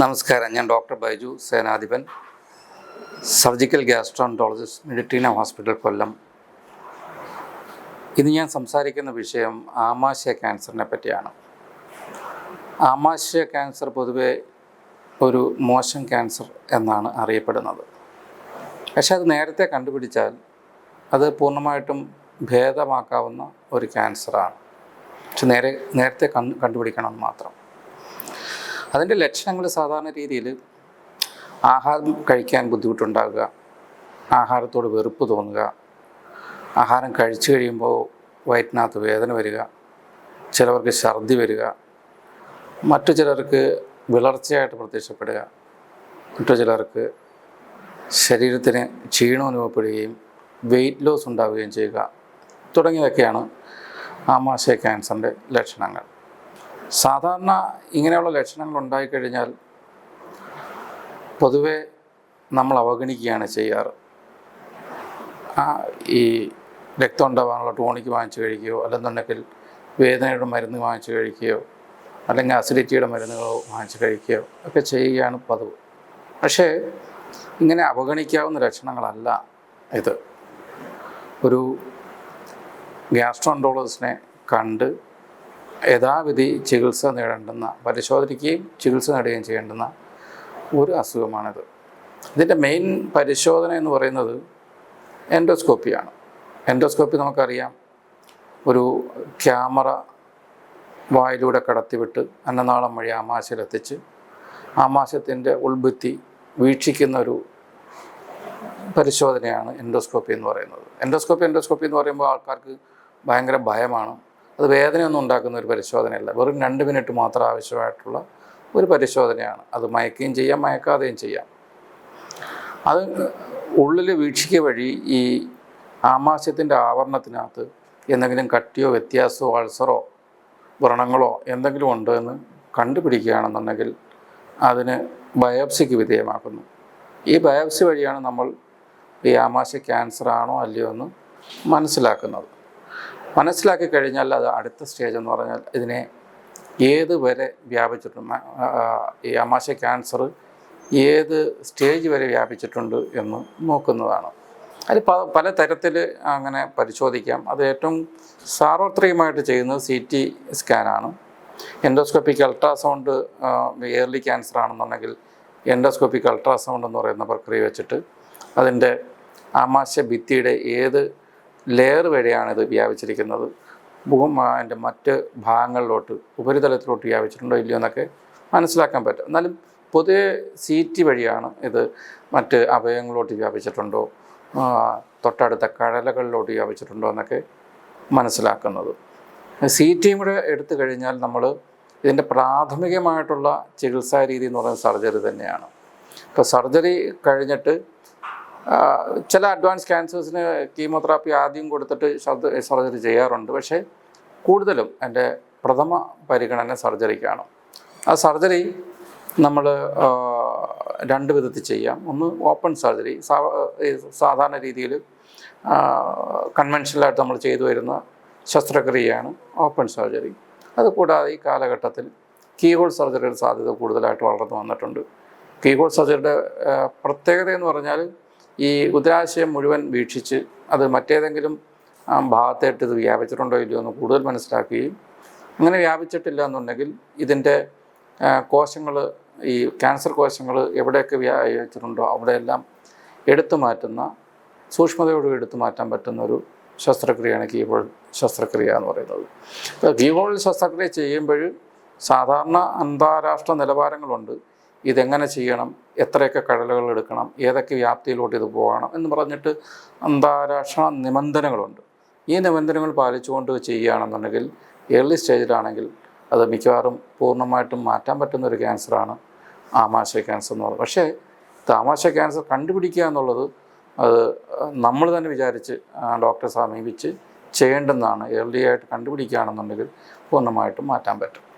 നമസ്കാരം. ഞാൻ doctor Baiju Senadhipan surgical gastroenterologist Meditrina hospital Kollam. ഇന്ന് ഞാൻ സംസാരിക്കുന്ന വിഷയം ആമാശയ ക്യാൻസറിനെ പറ്റിയാണ്. ആമാശയ ക്യാൻസർ പൊതുവെ ഒരു മോശം ക്യാൻസർ എന്നാണ് അറിയപ്പെടുന്നത്. പക്ഷെ അത് നേരത്തെ കണ്ടുപിടിച്ചാൽ അത് പൂർണമായിട്ടും ഭേദമാക്കാവുന്ന ഒരു ക്യാൻസറാണ്. പക്ഷെ നേരെ നേരത്തെ കണ്ടുപിടിക്കണം മാത്രം. അതിന്റെ ലക്ഷണങ്ങൾ സാധാരണ രീതിയിൽ ആഹാരം കഴിക്കാൻ ബുദ്ധിമുട്ടുണ്ടാകുക ആഹാരത്തോട് വെറുപ്പ് തോന്നുക ആഹാരം കഴിച്ചു കഴിയുമ്പോൾ വയറ്റിനകത്ത് വേദന വരിക ചിലവർക്ക് ഛർദി വരിക മറ്റു ചിലർക്ക് വിളർച്ചയായിട്ട് പ്രത്യക്ഷപ്പെടുക മറ്റു ചിലർക്ക് ശരീരത്തിന് ക്ഷീണം അനുഭവപ്പെടുകയും വെയിറ്റ് ലോസ് ഉണ്ടാവുകയും ചെയ്യുക തുടങ്ങിയതൊക്കെയാണ് ആമാശയ ക്യാൻസറിന്റെ ലക്ഷണങ്ങൾ. സാധാരണ ഇങ്ങനെയുള്ള ലക്ഷണങ്ങൾ ഉണ്ടായിക്കഴിഞ്ഞാൽ പൊതുവെ നമ്മൾ അവഗണിക്കുകയാണ് ചെയ്യാറ്. ആ ഈ രക്തം ഉണ്ടാകാനുള്ള ടോണിക്ക് വാങ്ങിച്ച് കഴിക്കുകയോ അല്ലെന്നുണ്ടെങ്കിൽ വേദനയുടെ മരുന്ന് വാങ്ങിച്ച് കഴിക്കുകയോ അല്ലെങ്കിൽ അസിഡിറ്റിയുടെ മരുന്നുകളോ വാങ്ങിച്ച് കഴിക്കുകയോ ഒക്കെ ചെയ്യുകയാണ് പതിവ്. പക്ഷേ ഇങ്ങനെ അവഗണിക്കാവുന്ന ലക്ഷണങ്ങളല്ല ഇത്. ഒരു ഗ്യാസ്ട്രോൻട്രോളജിസ്റ്റിനെ കണ്ട് യഥാവിധി ചികിത്സ നേടേണ്ടുന്ന പരിശോധിക്കുകയും ചികിത്സ നേടുകയും ചെയ്യേണ്ടുന്ന ഒരു അസുഖമാണിത്. ഇതിന്റെ മെയിൻ പരിശോധന എന്ന് പറയുന്നത് എൻഡോസ്കോപ്പിയാണ്. എൻഡോസ്കോപ്പി നമുക്കറിയാം. ഒരു ക്യാമറ വായിലൂടെ കടത്തിവിട്ട് അന്നനാളം വഴി ആമാശയിലെത്തിച്ച് ആമാശയത്തിന്റെ ഉൾഭിത്തി വീക്ഷിക്കുന്ന ഒരു പരിശോധനയാണ് എൻഡോസ്കോപ്പി എന്ന് പറയുന്നത്. എൻഡോസ്കോപ്പി എൻഡോസ്കോപ്പി എന്ന് പറയുമ്പോൾ ആൾക്കാർക്ക് ഭയങ്കര ഭയമാണ്. അത് വേദനയൊന്നും ഉണ്ടാക്കുന്ന ഒരു പരിശോധനയല്ല. വെറും രണ്ട് മിനിറ്റ് മാത്രം ആവശ്യമായിട്ടുള്ള ഒരു പരിശോധനയാണ്. അത് മയക്കുകയും ചെയ്യാം മയക്കാതെയും ചെയ്യാം. അത് ഉള്ളിൽ വീക്ഷിക്കുക വഴി ഈ ആമാശയത്തിന്റെ ആവരണത്തിനകത്ത് എന്തെങ്കിലും കട്ടിയോ വ്യത്യാസമോ അൾസറോ വ്രണങ്ങളോ എന്തെങ്കിലും ഉണ്ടോ എന്ന് കണ്ടുപിടിക്കുകയാണെന്നുണ്ടെങ്കിൽ അതിന് ബയോപ്സിക്ക് വിധേയമാക്കുന്നു. ഈ ബയോപ്സി വഴിയാണ് നമ്മൾ ഈ ആമാശയ ക്യാൻസർ ആണോ അല്ലയോ എന്ന് മനസ്സിലാക്കുന്നത്. മനസ്സിലാക്കി കഴിഞ്ഞാൽ അത് അടുത്ത സ്റ്റേജ് എന്ന് പറഞ്ഞാൽ ഇതിനെ ഏത് വരെ വ്യാപിച്ചിട്ടുണ്ട് ഈ അമാശ ക്യാൻസർ ഏത് സ്റ്റേജ് വരെ വ്യാപിച്ചിട്ടുണ്ട് എന്ന് നോക്കുന്നതാണ്. അത് പ പല തരത്തിൽ അങ്ങനെ പരിശോധിക്കാം. അത് ഏറ്റവും സാർവത്രികമായിട്ട് ചെയ്യുന്നത് സി ടി സ്കാനാണ് എൻഡോസ്കോപ്പിക് അൾട്രാസൗണ്ട് ഇയർലി ക്യാൻസർ ആണെന്നുണ്ടെങ്കിൽ എൻഡോസ്കോപ്പിക് അൾട്രാസൗണ്ട് എന്ന് പറയുന്ന പ്രക്രിയ വെച്ചിട്ട് അതിന്റെ ആമാശയ ഭിത്തിയുടെ ഏത് ലെയർ വഴിയാണ് ഇത് വ്യാപിച്ചിരിക്കുന്നത്. ഭൂമാന്റെ മറ്റ് ഭാഗങ്ങളിലോട്ട് ഉപരിതലത്തിലോട്ട് വ്യാപിച്ചിട്ടുണ്ടോ ഇല്ലയോ എന്നൊക്കെ മനസ്സിലാക്കാൻ പറ്റും. എന്നാലും പൊതുവെ സി ടി വഴിയാണ് ഇത് മറ്റ് അവയവങ്ങളിലോട്ട് വ്യാപിച്ചിട്ടുണ്ടോ തൊട്ടടുത്ത കടലകളിലോട്ട് വ്യാപിച്ചിട്ടുണ്ടോ എന്നൊക്കെ മനസ്സിലാക്കുന്നത്. സി ടിയും കൂടെ എടുത്തു കഴിഞ്ഞാൽ നമ്മൾ ഇതിന്റെ പ്രാഥമികമായിട്ടുള്ള ചികിത്സാ രീതി എന്ന് പറയുന്നത് സർജറി തന്നെയാണ്. ഇപ്പോൾ സർജറി കഴിഞ്ഞിട്ട് ചില അഡ്വാൻസ് ക്യാൻസേഴ്സിന് കീമോതെറാപ്പി ആദ്യം കൊടുത്തിട്ട് സർജറി ചെയ്യാറുണ്ട്. പക്ഷേ കൂടുതലും എന്റെ പ്രഥമ പരിഗണന സർജറിക്കാണ്. ആ സർജറി നമ്മൾ രണ്ട് വിധത്തിൽ ചെയ്യാം. ഒന്ന് ഓപ്പൺ സർജറി സാധാരണ രീതിയിൽ കൺവെൻഷനലായിട്ട് നമ്മൾ ചെയ്തു വരുന്ന ശസ്ത്രക്രിയയാണ് ഓപ്പൺ സർജറി. അതുകൂടാതെ ഈ കാലഘട്ടത്തിൽ കീഹോൾ സർജറിയുടെ സാധ്യത കൂടുതലായിട്ട് വളർന്നു വന്നിട്ടുണ്ട്. കീഹോൾ സർജറിയുടെ പ്രത്യേകത എന്ന് പറഞ്ഞാൽ ഈ ഉദരാശയം മുഴുവൻ വീക്ഷിച്ച് അത് മറ്റേതെങ്കിലും ഭാഗത്തായിട്ട് ഇത് വ്യാപിച്ചിട്ടുണ്ടോ ഇല്ലയോ എന്ന് കൂടുതൽ മനസ്സിലാക്കുകയും അങ്ങനെ വ്യാപിച്ചിട്ടില്ല എന്നുണ്ടെങ്കിൽ ഇതിന്റെ കോശങ്ങൾ ഈ ക്യാൻസർ കോശങ്ങൾ എവിടെയൊക്കെ വ്യാപിച്ചിട്ടുണ്ടോ അവിടെയെല്ലാം എടുത്തു മാറ്റുന്ന സൂക്ഷ്മതയോടും എടുത്തു മാറ്റാൻ പറ്റുന്ന ഒരു ശസ്ത്രക്രിയയാണ് കീബോൾ ശസ്ത്രക്രിയ എന്ന് പറയുന്നത്. കീബോൾ ശസ്ത്രക്രിയ ചെയ്യുമ്പോൾ സാധാരണ അന്താരാഷ്ട്ര നിലവാരങ്ങളുണ്ട്. ഇതെങ്ങനെ ചെയ്യണം? എത്രയൊക്കെ കടലുകൾ എടുക്കണം? ഏതൊക്കെ വ്യാപ്തിയിലോട്ട് ഇത് പോകണം എന്ന് പറഞ്ഞിട്ട് അന്താരാഷ്ട്ര നിബന്ധനകളുണ്ട്. ഈ നിബന്ധനകൾ പാലിച്ചുകൊണ്ട് ചെയ്യുകയാണെന്നുണ്ടെങ്കിൽ ഏർലി സ്റ്റേജിലാണെങ്കിൽ അത് മിക്കവാറും പൂർണമായിട്ടും മാറ്റാൻ പറ്റുന്ന ഒരു ക്യാൻസറാണ് ആമാശയ ക്യാൻസർ എന്ന് പറയുന്നത്. പക്ഷേ താമാശ ക്യാൻസർ കണ്ടുപിടിക്കുക എന്നുള്ളത് അത് നമ്മൾ തന്നെ വിചാരിച്ച് ഡോക്ടറെ സമീപിച്ച് ചെയ്യേണ്ടുന്നതാണ്. ഏർലി ആയിട്ട് കണ്ടുപിടിക്കുകയാണെന്നുണ്ടെങ്കിൽ പൂർണമായിട്ടും മാറ്റാൻ പറ്റും.